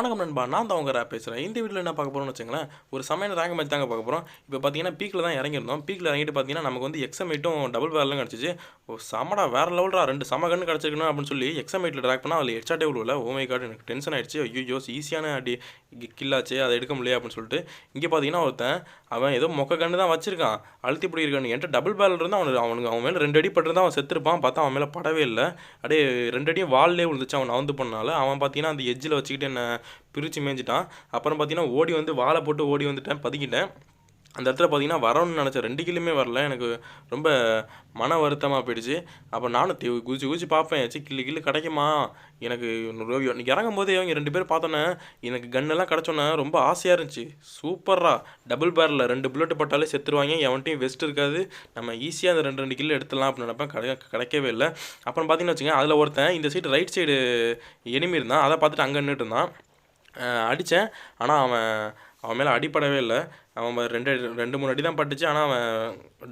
வணக்கம் நண்பா நான் தான் உங்கள் ரேப் பேசுகிறேன் இந்த வீடியோவில் என்ன பார்க்க போகிறோம்னு வச்சுங்களேன் ஒரு சமையல் ரேங்க் மேட்ச் தாங்க பார்க்க போகிறோம் இப்போ பார்த்தீங்கன்னா பீக்கில் தான் இறங்கியிருந்தோம். பீக்கில் இறங்கிட்டு பார்த்தீங்கன்னா நமக்கு வந்து எக்ஸமேட்டும் டபுள் பேரலும் கிடச்சிச்சு. ஓ சமடா வேறு லெவல்டா ரெண்டு சம கன்று கிடச்சிருக்கணும் அப்படின்னு சொல்லி எக்ஸமேட்டில் ட்ராக் பண்ணால் அதில் எக்ஸ்ட்ரா டேபிள் இல்லை. ஓமை கார்டு எனக்கு டென்ஷன் ஆயிடுச்சு. ஐயோ ஈஸியான அடி கில்லாச்சு அதை எடுக்க முடியல அப்படின்னு சொல்லிட்டு இங்கே பார்த்தீங்கன்னா ஒருத்தன் அவன் ஏதோ மொக்க கன்று தான் வச்சிருக்கான். அழுத்தி இப்படி இருக்கான்னு என்கிட்ட டபுள் பேரல் இருந்தால் அவனுக்கு அவனுக்கு அவன் மேலே ரெண்டு அடி பட்டிருந்தா அவன் செத்துருப்பான். பார்த்தா அவன் மேலே படவே இல்லை. அப்படியே ரெண்டு அடியும் வால்லே விழுந்துச்சு. அவன் நவந்து பண்ணால அவன் பார்த்தீங்கன்னா அந்த எஜ்ஜில் வச்சுக்கிட்டு என்ன பிரித்து மேய்ஞ்சிட்டான். அப்புறம் பார்த்தீங்கன்னா ஓடி வந்து வாழை போட்டு ஓடி வந்துட்டேன் பதுக்கிட்டேன். அந்த இடத்துல பார்த்தீங்கன்னா வரணும்னு நினச்சேன். ரெண்டு கிலுமே வரல. எனக்கு ரொம்ப மன வருத்தமாக போயிடுச்சு. அப்போ நானும் தி- குதிச்சு குதிச்சு பார்ப்பேன் சி கில்லு கில்லு கிடைக்குமா? எனக்கு இன்னைக்கு இறங்கும் போதே அவங்க ரெண்டு பேர் பார்த்தோன்னே எனக்கு கன்னெல்லாம் கிடச்சோன்னே ரொம்ப ஆசையாக இருந்துச்சு. சூப்பராக டபுள் பேரில் ரெண்டு புல்லட் பட்டாலே செத்துருவாங்க. எவன்ட்டையும் வெஸ்ட் இருக்காது. நம்ம ஈஸியாக அந்த ரெண்டு ரெண்டு கில்லு எடுத்துடலாம் அப்படின்னு நினைப்பேன். கிடைக்க கிடைக்கவே இல்லை. அப்புறம் பார்த்தீங்கன்னு வச்சுக்கோங்க அதில் ஒருத்தன் இந்த சைடு ரைட் சைடு எனிமி இருந்தான். அதை பார்த்துட்டு அங்கே நின்றுட்டு இருந்தான். அடித்தேன் ஆனால் அவன் அவன் மேலே அடிப்படவே இல்லை. அவன் ரெண்டு ரெண்டு மூணு அடி தான் பட்டுச்சு. ஆனால் அவன்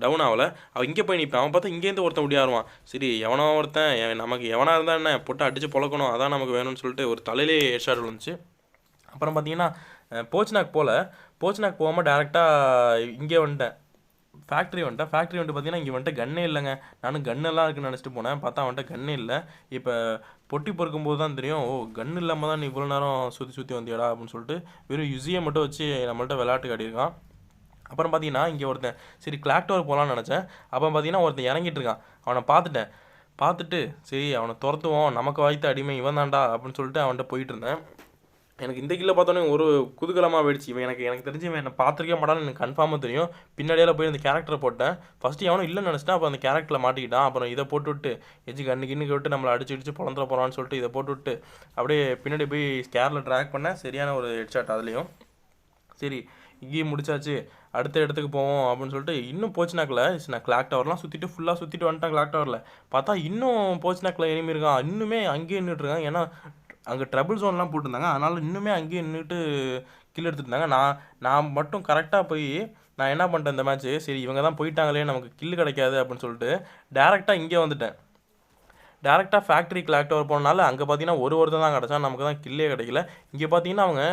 டவுன் ஆகலை. அவன் இங்கே போய் நிற்பான் அவன் பார்த்தா இங்கேருந்து ஒருத்தன் ஒடியாருவான் சரி எவனோ ஒருத்தன் நமக்கு எவனாக இருந்தால் என்ன? போட்டு அடித்து பொழக்கணும். அதான் நமக்கு வேணும்னு சொல்லிட்டு ஒரு தலையிலே ஹெட்ஷாட் விழுந்துச்சு. அப்புறம் பார்த்தீங்கன்னா அஹ், போச்னாக் போல். போச்னாக் போகாமல் டேரெக்டாக இங்கே வந்துட்டேன். ஃபேக்ட்ரி வந்துட்டேன். ஃபேக்ட்ரி வந்துட்டு பார்த்தீங்கன்னா இங்கே வந்துட்டு கன்னே இல்லைங்க. நானும் கன்னெல்லாம் இருக்குன்னு நினச்சிட்டு போனேன். பார்த்தா வந்துட்டு கன்னே இல்லை. இப்போ பொட்டி பொறுக்கும்போது தான் தெரியும் ஓ கன் இல்லாமல் தான் நீ இவ்வளோ நேரம் சுற்றி சுற்றி வந்தியடா அப்படின்னு சொல்லிட்டு வெறும் யுசியை மட்டும் வச்சு நம்மள்ட்ட விளையாட்டு காட்டியிருக்கான். அப்புறம் பார்த்தீங்கன்னா இங்கே ஒருத்தன் சரி கிளாக்டோர் போகலான்னு நினச்சேன். அப்புறம் பார்த்தீங்கன்னா ஒருத்தன் இறங்கிட்டு இருக்கான். அவனை பார்த்துட்டேன் பார்த்துட்டு சரி அவனை துரத்துவோம். நமக்கு வாய்த்த அடிமை இவன் தான்டா அப்படின்னு சொல்லிட்டு அவன்கிட்ட போயிட்டு இருந்தேன். எனக்கு இந்த கில்ல பார்த்தோன்னே ஒரு குதூகலமாக போயிடுச்சு. இவன் எனக்கு எனக்கு தெரிஞ்சு இவன் என்னை பார்த்துருக்கே மாட்டான்னு எனக்கு கன்ஃபார்மாக தெரியும். பின்னாடியால போய் அந்த கேரக்டரை போட்டேன். ஃபஸ்ட்டு எவனும் இல்லைன்னு நினச்சிட்டேன். அப்போ அந்த கேரக்டரில் மாட்டிக்கிட்டான். அப்புறம் இதை போட்டு விட்டு எஜ்ஜு கண்ணு கிண்ணுக்கு விட்டு நம்மளை அடிச்சு அடிச்சு பிறந்துட போகிறான்னு சொல்லிட்டு இதை போட்டு விட்டு அப்படியே பின்னாடி போய் ஸ்கேரில் ட்ராக் பண்ணேன். சரியான ஒரு ஹெட்ஷாட் அதுலேயும். சரி இங்கேயும் முடிச்சாச்சு. அடுத்த இடத்துக்கு போவோம் அப்படின்னு சொல்லிட்டு இன்னும் போச்சுனாக்கில் நான் கிளாக் டவர்லாம் சுற்றிட்டு ஃபுல்லாக சுற்றிட்டு வந்துட்டேன் கிளாக் டவரில் பார்த்தா இன்னும் போச்சுனாக்கில் எனிமி இருக்கான். இன்னுமே அங்கேயே நின்றுட்டுருக்கான் ஏன்னா அங்கே ட்ரபிள் ஜோன்லாம் போட்டிருந்தாங்க. அதனால் இன்னுமே அங்கேயே நின்றுட்டு கீழே எடுத்துகிட்டு இருந்தாங்க நான் நான் மட்டும் கரெக்டாக போய் நான் என்ன பண்ணிட்டேன் இந்த மேட்ச்சு சரி இவங்க தான் போயிட்டாங்களே நமக்கு கில் கிடைக்காது அப்படின்னு சொல்லிட்டு டேரெக்டாக இங்கே வந்துட்டேன். டேரெக்டாக ஃபேக்ட்ரி கிளாக்டோர் போனனால அங்கே பார்த்தீங்கன்னா ஒரு ஒருத்தர் தான் கிடச்சா நமக்கு தான் கில்லே கிடைக்கல. இங்கே பார்த்தீங்கன்னா அவங்க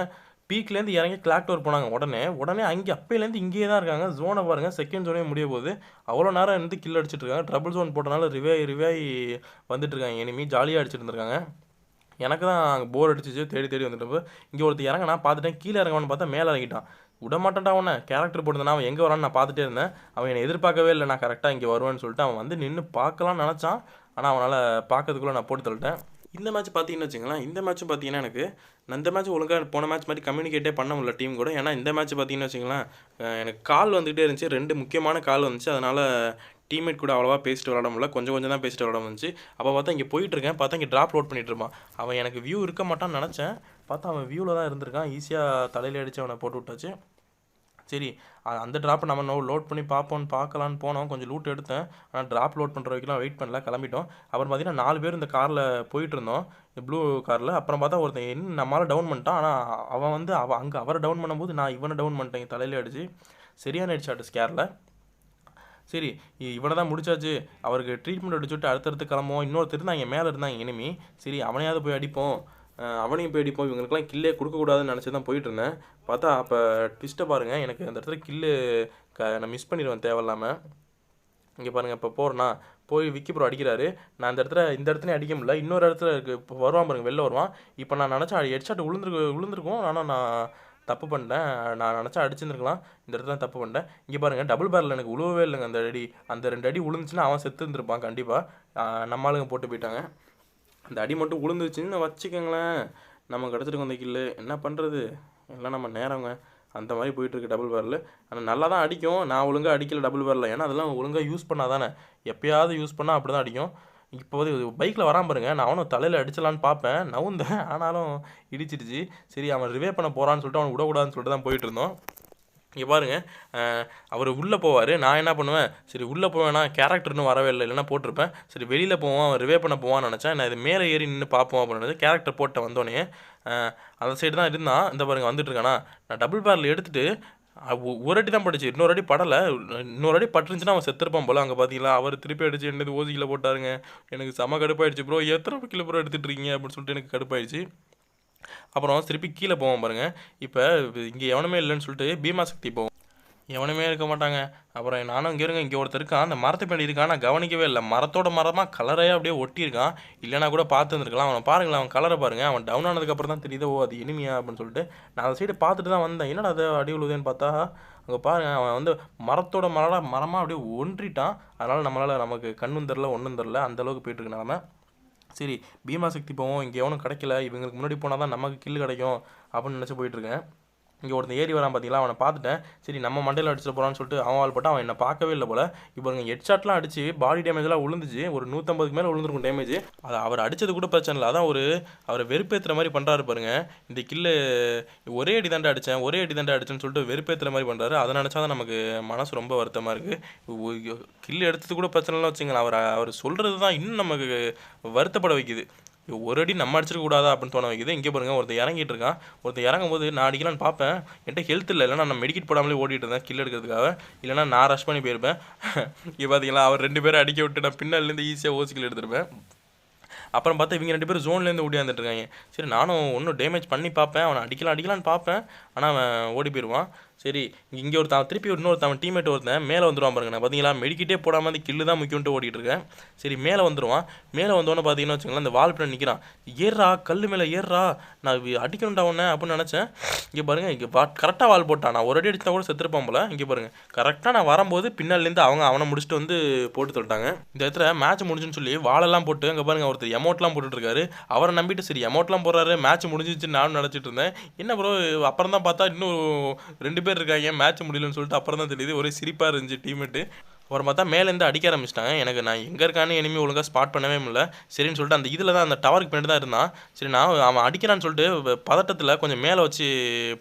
பீக்லேருந்து இறங்கி கிளாக்டோர் போனாங்க. உடனே உடனே அங்கே அப்பையிலேருந்து இங்கேயே தான் இருக்காங்க. ஜோனை பாருங்க செகண்ட் ஜோனே முடிய போகுது. அவ்வளோ நேரம் இருந்து கில் அடிச்சிட்டு இருக்காங்க. ட்ரபிள் ஜோன் போட்டனால ரிவே ரிவே வந்துட்டு இருக்காங்க. ஜாலியாக அடிச்சிட்டு இருந்திருக்காங்க. எனக்கு தான் அங்கே போர் அடிச்சிச்சு தேடி தேடி வந்துட்டப்போ இங்கே ஒருத்தர் இறங்க நான் பார்த்துட்டேன் கீழே இறங்கணும்னு பார்த்தா மேலே இறங்கிட்டான். விட மாட்டேன்டா அவனை. கேரக்டர் போட்டுருந்தான் அவன் எங்கே வரான்னு நான் பார்த்துட்டே இருந்தேன். அவன் என்னை எதிர்பார்க்கவே இல்லை நான் கரெக்டாக இங்கே வருவேன்னு சொல்லிட்டு அவன் வந்து நின்று பார்க்கலாம்னு நினச்சான். ஆனால் அவனால் பார்க்கறதுக்குள்ளே நான் போட்டு தள்ளிட்டேன். இந்த மேட்ச் பார்த்தீங்கன்னு வச்சுங்களேன் இந்த மேட்ச்சும் பார்த்தீங்கன்னா எனக்கு நான் இந்த மேட்ச் ஒழுங்காக போன மேட்ச் மாதிரி கம்யூனிகேட்டே பண்ண முடியல டீம் கூட. ஏன்னா இந்த மேட்ச் பார்த்தீங்கன்னு வச்சுங்களேன் எனக்கு கால் வந்துகிட்டே இருந்துச்சு. ரெண்டு முக்கியமான கால் வந்துச்சு. அதனால் டீம்மேட் கூட அவ்வளோவா பேசிட்டு விளாட முடியல. கொஞ்சம் கொஞ்சம் தான் பேசிட்டு விளாட முடிஞ்சு அப்போ பார்த்தா இங்கே போயிட்டு இருக்கேன் பார்த்தா இங்கே ட்ராப் லோட் பண்ணிட்டு இருப்பான். அவன் எனக்கு வியூ இருக்க மாட்டான்னு நினச்சேன். பார்த்தா அவன் வியூவில் தான் இருந்திருக்கான். ஈஸியாக தலையில் அடித்து அவனை போட்டு விட்டாச்சு. சரி அந்த ட்ராப்பை நம்ம நோ லோட் பண்ணி பார்ப்போம்னு பார்க்கலான்னு போனோம். கொஞ்சம் லூட் எடுத்தேன். ஆனால் ட்ராப் லோட் பண்ணுற வரைக்கும் வெயிட் பண்ணல. கிளம்பிட்டோம். அப்புறம் பார்த்தீங்கன்னா நாலு பேர் இந்த காரில் போயிட்டு இருந்தோம். ப்ளூ காரில் அப்புறம் பார்த்தா ஒருத்தன் என்ன நம்மளால் டவுன் பண்ணிட்டான். ஆனால் அவன் வந்து அவன் அங்கே அவரை டவுன் பண்ணும்போது நான் இவனை டவுன் பண்ணிட்டேன். தலையில் அடிச்சு. சரியான ஹெட்ஷாட் ஸ்கேரில் சரி இவனை தான் முடிச்சாச்சு. அவருக்கு ட்ரீட்மெண்ட் அடிச்சுட்டு அடுத்தடுத்து கிளம்போம் இன்னொருத்தர் இருந்தாங்க மேலே இருந்தாங்க இனிமி. சரி அவனையாவது போய் அடிப்போம். அவனையும் போய் அடிப்போம். இவங்களுக்குலாம் கில்லே கொடுக்கக்கூடாதுன்னு நினச்சி தான் போயிட்டு இருந்தேன். பார்த்தா அப்போ ட்விஸ்ட்டை பாருங்கள் எனக்கு அந்த இடத்துல கில்லு க நான் மிஸ் பண்ணிடுவேன் தேவையில்லாமல் இங்கே பாருங்கள் இப்போ போகிறேன்னா போய் விக்கி ப்ரோ அடிக்கிறாரு. நான் இந்த இடத்துல இந்த இடத்துலையும் அடிக்க முடியல. இன்னொரு இடத்துல இருக்கு இப்போ வருவான் பாருங்கள் வெளில வருவான். இப்போ நான் நினச்சா ஹெட்ஷாட் விழுந்துருக்கு விழுந்துருக்கும் ஆனால் நான் தப்பு பண்ணிட்டேன். நான் நினச்சா அடிச்சிருந்துருக்கலாம். இந்த இடத்துல தான் தப்பு பண்ணிட்டேன். இங்கே பாருங்கள் டபுள் பேரில் எனக்கு உழுவவே இல்லைங்க அந்த அடி. அந்த ரெண்டு அடி விழுந்துச்சுன்னா அவன் செத்து இருந்திருப்பான் கண்டிப்பாக நம்ம ஆளுங்க போட்டு போயிட்டாங்க. அந்த அடி மட்டும் விழுந்துச்சுன்னு வச்சுக்கோங்களேன். நம்ம கிடச்சிருக்கோம் அந்த கில்லு என்ன பண்ணுறது எல்லாம் நம்ம நேரங்க. அந்த மாதிரி போயிட்டுருக்கு டபுள் பேரில் ஆனால் நல்லா தான் அடிக்கும். நான் ஒழுங்காக அடிக்கல டபுள் பேரில் ஏன்னா அதெல்லாம் ஒழுங்காக யூஸ் பண்ணால் தானே எப்பயாவது யூஸ் பண்ணால் அப்படி தான் அடிக்கும். இப்போது பைக்கில் வரான் பாருங்க நான் அவனும் தலையில் அடிச்சலான்னு பார்ப்பேன். நவுந்தேன். ஆனாலும் இடிச்சிடுச்சு. சரி அவன் ரிவே பண்ண போகிறான்னு சொல்லிட்டு அவன் விடக்கூடாதுன்னு சொல்லிட்டு தான் போயிட்டு இருந்தோம். இங்கே பாருங்கள் அவர் உள்ளே போவார். நான் என்ன பண்ணுவேன்? சரி உள்ளே போவேன்னா கேரக்டர் இன்னும் வரவே இல்லை. இல்லைன்னா போட்டிருப்பேன். சரி வெளியில் போவோம். அவன் ரிவே பண்ண போவான்னு நினச்சேன். நான் இது மேலே ஏறி நின்று பார்ப்போம் அப்படின்னு கேரக்டர் போட்டேன் வந்தோடனே. அந்த சைடு தான் இருந்தான். இந்த பாருங்க வந்துட்டு இருக்கானா? நான் டபுள் பேரில் எடுத்துகிட்டு ஒரு அடி தான் படிச்சு. இன்னொரு அடி படலை. இன்னொரு அடி பட்டுருந்துச்சுன்னா அவன் செத்துருப்பான் போல அங்கே பார்த்தீங்களா அவர் திருப்பி அடிச்சு என்னது ஓசியில் போட்டாருங்க. எனக்கு செம கடுப்பாயிடுச்சு ப்ரோ எத்தனை கிலோ ப்ரோ எடுத்துட்டு இருக்கீங்க? அப்படின்னு சொல்லிட்டு எனக்கு கடுப்பாயிடுச்சு. அப்புறம் திருப்பி கீழே போவோம் பாருங்கள் இப்போ இங்கே எவனுமே இல்லைன்னு சொல்லிட்டு பீமா சக்தி போவோம் எவனுமே இருக்க மாட்டாங்க. அப்புறம் நானும் இங்கே இருங்க இங்கே ஒருத்தர் இருக்கான். அந்த மரத்து பின்னாடி இருக்கான். நான் கவனிக்கவே இல்லை. மரத்தோட மரமாக கலரே அப்படியே ஒட்டியிருக்கான். இல்லைனா கூட பார்த்துருந்துருக்கலாம் அவனை பாருங்களேன் அவன் கலரை பாருங்கள் அவன் டவுன் ஆனதுக்கப்புறம் தான் தெரியுது ஓ அது இனிமையா அப்படின்னு சொல்லிட்டு. நான் அந்த சைடு பார்த்துட்டு தான் வந்தேன். என்னடா அது அடி உழுதுன்னு பார்த்தா அங்கே பாருங்கள் அவன் வந்து மரத்தோட மரடா மரமாக அப்படியே ஒன்றிட்டான். அதனால் நம்மளால் நமக்கு கண்ணும் தெரில ஒன்றும் தெரில. அந்த அளவுக்கு போயிட்டு இருக்கு நிலமை. சரி பீமா சக்தி போவோம். இங்கே எவனும் கிடைக்கல. இவங்களுக்கு முன்னாடி போனால் தான் நமக்கு கில்லு கிடைக்கும் அப்படின்னு நினச்சி போயிட்டுருக்கேன் இங்கே ஒருத்தன் ஏறி வரான் பார்த்தீங்களா அவனை பார்த்துட்டேன். சரி நம்ம மண்டையில் அடிச்சிட்டு போகிறான்னு சொல்லிட்டு அவன் ஆள் போட்டு அவன் என்ன பார்க்கவே இல்லை போல. இப்போ இங்கே ஹெட் ஷாட்லாம் அடிச்சு பாடி டேமேஜ்லாம் விழுந்துச்சு ஒரு நூற்றம்பதுக்கு மேலே விழுந்துருக்கும் டேமேஜ் அது அவர் அடித்தது கூட பிரச்சனை இல்லை. அதான் ஒரு அவரை வெறுப்பேற்றுற மாதிரி பண்ணுறாரு பாருங்க. இந்த கில்லு ஒரே அடி தாண்டா அடித்தேன் ஒரே அடி தாண்டா அடிச்சேன்னு சொல்லிட்டு வெறுப்பேற்றுற மாதிரி பண்ணுறாரு அதை நினச்சா தான் நமக்கு மனசு ரொம்ப வருத்தமாக இருக்குது கில்லு எடுத்தது கூட பிரச்சனைலாம் வச்சுங்களேன். அவர் அவர் சொல்கிறது தான் இன்னும் நமக்கு வருத்தப்பட வைக்குது. ஒரு அடி நம்ம அடிச்சிருக்க கூடாதா அப்படின்னு தோண வைக்குது. இங்கே பாருங்க ஒருத்தர் இறங்கிட்டு இருக்கான். ஒருத்தர் இறங்கும் போது நான் அடிக்கலாம்னு பார்ப்பேன். என்கிட்ட ஹெல்த் இல்லை. இல்லைனா நான் மெடிக்கெட் போடாமலே ஓடிட்டு இருந்தேன் கில் எடுக்கிறதுக்காக. இல்லைனா நான் ரஷ் பண்ணி போயிருப்பேன். இங்கே பார்த்தீங்களா அவர் ரெண்டு பேரும் அடிக்க விட்டு நான் பின்னாலேருந்து ஈஸியாக ஓசிக்கில் எடுத்துருப்பேன். அப்புறம் பார்த்தா இவங்க ரெண்டு பேரும் ஜோன்லேருந்து ஓடியாந்துட்டு சரி நானும் ஒன்றும் டேமேஜ் பண்ணி பார்ப்பேன். அவனை அடிக்கலாம் அடிக்கலான்னு பார்ப்பேன். ஆனால் அவன் ஓடி போயிடுவான் சரி இங்கே ஒருத்தன் திருப்பி இன்னொருத்தன் அவன் டீமேட் ஒருத்தன் மேலே வந்துடுவான் பாருங்க. நான் பார்த்தீங்களா மெடிக்கிட்டே போடாமல் அந்த கில்லு தான் முக்கியம்ட்டு ஓடிட்டு இருக்கேன். சரி மேலே வந்துடுவான் மேலே வந்தோன்னு பார்த்தீங்கன்னா வச்சுங்களேன் இந்த வால் பிள்ளை நிற்கிறான் ஏறுறா கல் மேலே ஏறுறா நான் அடிக்கணும்டா உடனே அப்படின்னு நினச்சேன். இங்கே பாருங்க இங்கே வா கரெக்டாக வால் போட்டான். நான் ஒரு அடி அடிச்சா கூட செத்துருப்பான் போல. இங்கே பாருங்கள் கரெக்டாக நான் வரும்போது பின்னாலேருந்து அவங்க அவனை முடிச்சுட்டு வந்து போட்டு தொட்டாங்க. இந்த இடத்துல மேட்ச் முடிஞ்சுன்னு சொல்லி வாழெல்லாம் போட்டு அங்கே பாருங்க ஒருத்தர் எமௌண்ட்லாம் போட்டுட்ருக்காரு அவரை நம்பிட்டு சரி எமௌண்ட்லாம் போடுறாரு. மேட்ச் முடிஞ்சிச்சு நானும் நினச்சிட்டு இருந்தேன். என்ன ப்ரோ அப்புறம் தான் பார்த்தா இன்னும் ரெண்டு பேர் இருக்காங்க மேட்ச் முடியலன்னு சொல்லிட்டு அப்புறம் தான் தெரியுது. ஒரே சிரிப்பாக இருந்துச்சு டீமெட்டு அப்புறம் பார்த்தா மேலேருந்து அடிக்க ஆரம்பிச்சிட்டாங்க. எனக்கு நான் எங்கே இருக்கான்னு இனிமேல் ஒழுங்காக ஸ்பாட் பண்ணவே முடியல. சரின்னு சொல்லிட்டு அந்த இதில் தான் அந்த டவருக்கு பின்னாடி தான் இருந்தான். சரி நான் அவன் அடிக்கிறான்னு சொல்லிட்டு பதட்டத்தில் கொஞ்சம் மேலே வச்சு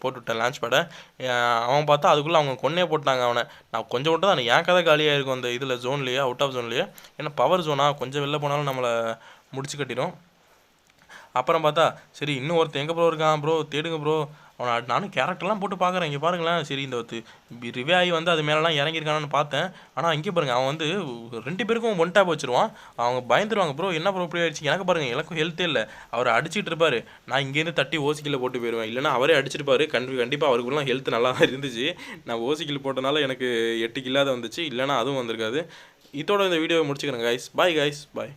போட்டுவிட்டேன் லான்ச் பேடை அவன் பார்த்தா அதுக்குள்ளே அவங்க கொன்னே போட்டாங்க அவனை. நான் கொஞ்சம் மட்டும் தான் என் கதை காலியாக இருக்கும் அந்த இதில் ஜோன்லேயே அவுட் ஆஃப் ஜோன்லேயே ஏன்னா பவர் ஜோனா கொஞ்சம் வெளில போனாலும் நம்மளை முடிச்சு கட்டிடும். அப்புறம் பார்த்தா சரி இன்னும் ஒருத்தன் எங்கே ப்ரோ இருக்கான்? ப்ரோ தேடுங்க ப்ரோ அவனை நானும் கேரக்டர்லாம் போட்டு பார்க்குறேன் இங்கே பாருங்களேன். சரி இந்த ரிவே ஆகி வந்து அது மேலெலாம் இறங்கியிருக்கானான்னு பார்த்தேன். ஆனால் இங்கே பாருங்கள் அவன் வந்து ரெண்டு பேருக்கும் ஒன் டேப் வச்சுருவான். அவங்க பயந்துருவாங்க ப்ரோ என்ன ப்ரோ இப்படி ஆயிடுச்சு? எனக்கு பாருங்கள் எனக்கும் ஹெல்த்தே இல்லை. அவர் அடிச்சிட்டு இருப்பார். நான் இங்கேருந்து தட்டி ஓசிக்கில் போட்டு போயிடுவேன் இல்லைனா அவரே அடிச்சிருப்பாரு கண்டி கண்டிப்பாக அவருக்குலாம் ஹெல்த் நல்லா தான் இருந்துச்சு. நான் ஓசிக்கில் போட்டனால எனக்கு எட்டு கில்லாத வந்துச்சு. இல்லைன்னா அதுவும் வந்திருக்காது. இதோட இந்த வீடியோவை முடிச்சுக்கிறேன் கைஸ் பாய் கைஸ் பாய்